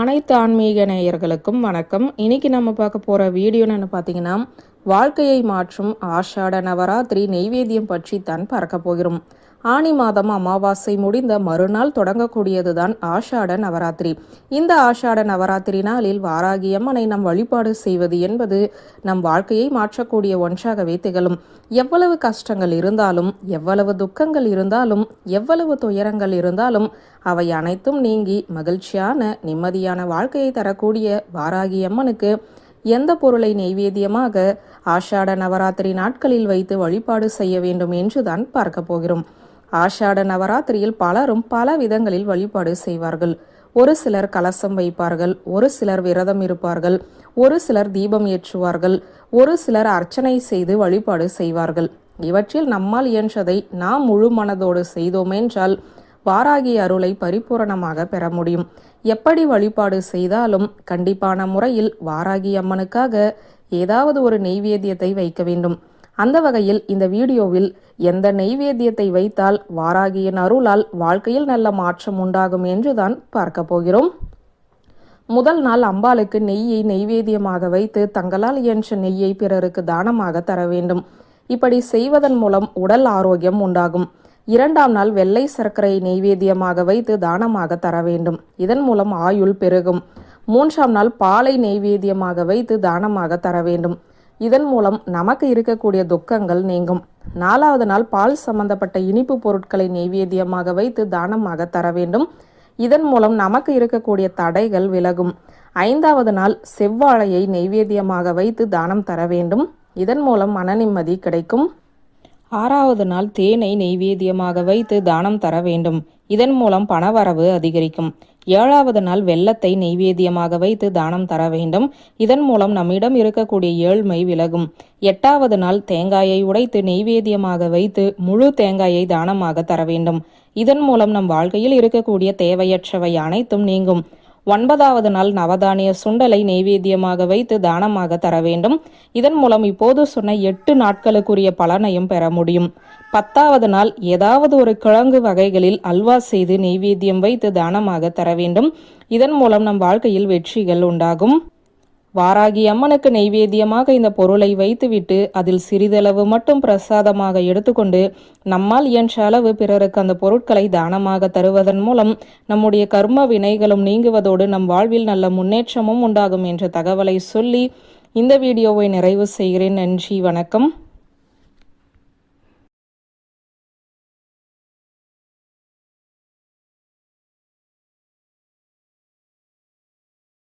அனைத்து ஆன்மீக நேயர்களுக்கும் வணக்கம். இன்னைக்கு நம்ம பார்க்க போகிற வீடியோன்னு பார்த்தீங்கன்னா வாழ்க்கையை மாற்றும் ஆஷாட நவராத்திரி நெய்வேத்தியம் பற்றி தான் பார்க்க போகிறோம். ஆனி மாதம் அமாவாசை முடிந்த மறுநாள் தொடங்கக்கூடியதுதான் ஆஷாட நவராத்திரி. இந்த ஆஷாட நவராத்திரி நாளில் வாராகி அம்மனை நம் வழிபாடு செய்வது என்பது நம் வாழ்க்கையை மாற்றக்கூடிய ஒன்றாகவே திகழும். எவ்வளவு கஷ்டங்கள் இருந்தாலும் எவ்வளவு துக்கங்கள் இருந்தாலும் எவ்வளவு துயரங்கள் இருந்தாலும் அவை அனைத்தும் நீங்கி மகிழ்ச்சியான நிம்மதியான வாழ்க்கையை தரக்கூடிய வாராகி அம்மனுக்கு எந்த பொருளை நெய்வேத்தியமாக ஆஷாட நவராத்திரி நாட்களில் வைத்து வழிபாடு செய்ய வேண்டும் என்றுதான் பார்க்க போகிறோம். ஆஷாட நவராத்திரியில் பலரும் பல விதங்களில் வழிபாடு செய்வார்கள். ஒரு சிலர் கலசம் வைப்பார்கள் ஒரு சிலர் விரதம் இருப்பார்கள் ஒரு சிலர் தீபம் ஏற்றுவார்கள் ஒரு சிலர் அர்ச்சனை செய்து வழிபாடு செய்வார்கள். இவற்றில் நம்மால் இயன்றதை நாம் முழு மனதோடு செய்தோமென்றால் வாராகி அருளை பரிபூரணமாக பெற முடியும். எப்படி வழிபாடு செய்தாலும் கண்டிப்பான முறையில் வாராகி அம்மனுக்காக ஏதாவது ஒரு நெய்வேத்தியத்தை வைக்க வேண்டும். அந்த வகையில் இந்த வீடியோவில் எந்த நெய்வேத்தியத்தை வைத்தால் வாராகியின் அருளால் வாழ்க்கையில் நல்ல மாற்றம் உண்டாகும் என்றுதான் பார்க்க போகிறோம். முதல் நாள் அம்பாளுக்கு நெய்யை நெய்வேத்தியமாக வைத்து தங்களால் இயன்ற நெய்யை பிறருக்கு தானமாக தர வேண்டும். இப்படி செய்வதன் மூலம் உடல் ஆரோக்கியம் உண்டாகும். இரண்டாம் நாள் வெள்ளை சர்க்கரை நெய்வேத்தியமாக வைத்து தானமாக தர வேண்டும். இதன் மூலம் ஆயுள் பெருகும். மூன்றாம் நாள் பாலை நெய்வேத்தியமாக வைத்து தானமாக தர வேண்டும். இதன் மூலம் நமக்கு இருக்கக்கூடிய துக்கங்கள் நீங்கும். நாலாவது நாள் பால் சம்பந்தப்பட்ட இனிப்பு பொருட்களை நெய்வேத்தியமாக வைத்து தானமாக தர வேண்டும். இதன் மூலம் நமக்கு இருக்கக்கூடிய தடைகள் விலகும். ஐந்தாவது நாள் செவ்வாழையை நெய்வேத்தியமாக வைத்து தானம் தர வேண்டும். இதன் மூலம் மன நிம்மதி கிடைக்கும். ஆறாவது நாள் தேனை நெய்வேத்தியமாக வைத்து தானம் தர வேண்டும். இதன் மூலம் பணவரவு அதிகரிக்கும். ஏழாவது நாள் வெள்ளத்தை நெய்வேத்தியமாக வைத்து தானம் தர வேண்டும். இதன் மூலம் நம்மிடம் இருக்கக்கூடிய ஏழ்மை விலகும். எட்டாவது நாள் தேங்காயை உடைத்து நெய்வேத்தியமாக வைத்து முழு தேங்காயை தானமாக தர வேண்டும். இதன் மூலம் நம் வாழ்க்கையில் இருக்கக்கூடிய தேவையற்றவை அனைத்தும் நீங்கும். ஒன்பதாவது நாள் நவதானிய சுண்டலை நெய்வேத்தியமாக வைத்து தானமாக தர வேண்டும். இதன் மூலம் இப்போது சொன்ன எட்டு நாட்களுக்குரிய பலனையும் பெற முடியும். பத்தாவது நாள் ஏதாவது ஒரு கிழங்கு வகைகளில் அல்வா செய்து நெய்வேத்தியம் வைத்து தானமாக தர வேண்டும். இதன் மூலம் நம் வாழ்க்கையில் வெற்றிகள் உண்டாகும். வாராகி அம்மனுக்கு நெய்வேத்தியமாக இந்த பொருளை வைத்துவிட்டு அதில் சிறிதளவு மட்டும் பிரசாதமாக எடுத்துக்கொண்டு நம்மால் இயன்ற அளவு பிறருக்கு அந்த பொருட்களை தானமாக தருவதன் மூலம் நம்முடைய கர்ம வினைகளும் நீங்குவதோடு நம் வாழ்வில் நல்ல முன்னேற்றமும் உண்டாகும் என்ற தகவலை சொல்லி இந்த வீடியோவை நிறைவு செய்கிறேன். நன்றி வணக்கம்.